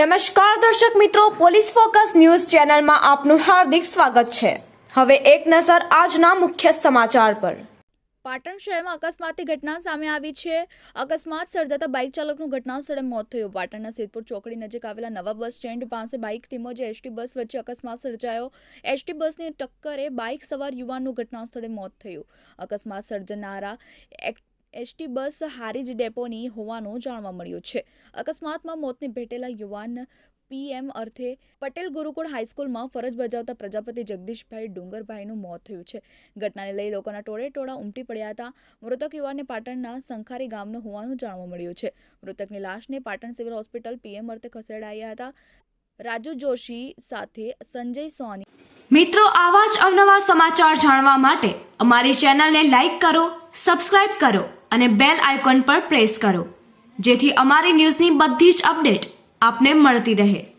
નમસ્કાર દર્શક મિત્રો, પોલીસ ફોકસ ન્યૂઝ ચેનલમાં આપનું હાર્દિક સ્વાગત છે. હવે એક નજર આજના મુખ્ય સમાચાર પર. પાટણ શહેરમાં અકસ્માતની ઘટના સામે આવી છે. અકસ્માત સર્જાતા બાઇક ચાલકનું ઘટના સ્થળે મોત થયું. પાટણના સિદ્ધપુર ચોકડી નજીક આવેલા નવા બસ સ્ટેન્ડ પાસે બાઇક તેમજ એસટી બસ વચ્ચે અકસ્માત સર્જાયો. એસટી બસની ટક્કરે બાઇક સવાર યુવાનનું ઘટના સ્થળે મોત થયું. અકસ્માત સર્જનારા એક- એસટી બસ હારીજ ડેપોની હોવાનું જાણવા મળ્યું છે. અકસ્માતમાં મોતને ભેટેલા યુવાન પીએમ અર્થે પટેલ ગુરુકુળ હાઈસ્કૂલમાં ફરજ બજાવતા પ્રજાપતિ જગદીશભાઈ ડુંગરભાઈનું મોત થયું છે. ઘટનાને લઈ લોકોના ટોળે ટોળા ઉમટી પડ્યા હતા. મૃતક યુવાનને પાટણના સંખારી ગામનો હોવાનું જાણવા મળ્યું છે. મૃતકની લાશને પાટણ સિવિલ હોસ્પિટલ પીએમ અર્થે ખસેડાયા હતા. રાજુ જોશી સાથે સંજય સોની. મિત્રો, આવા જ અવનવા સમાચાર જાણવા માટે અમારી ચેનલને લાઈક કરો સબસ્ક્રાઇબ કરો અને બેલ આઇકોન પર પ્રેસ કરો, જેથી અમારી ન્યૂઝની બધી જ અપડેટ આપને મળતી રહે.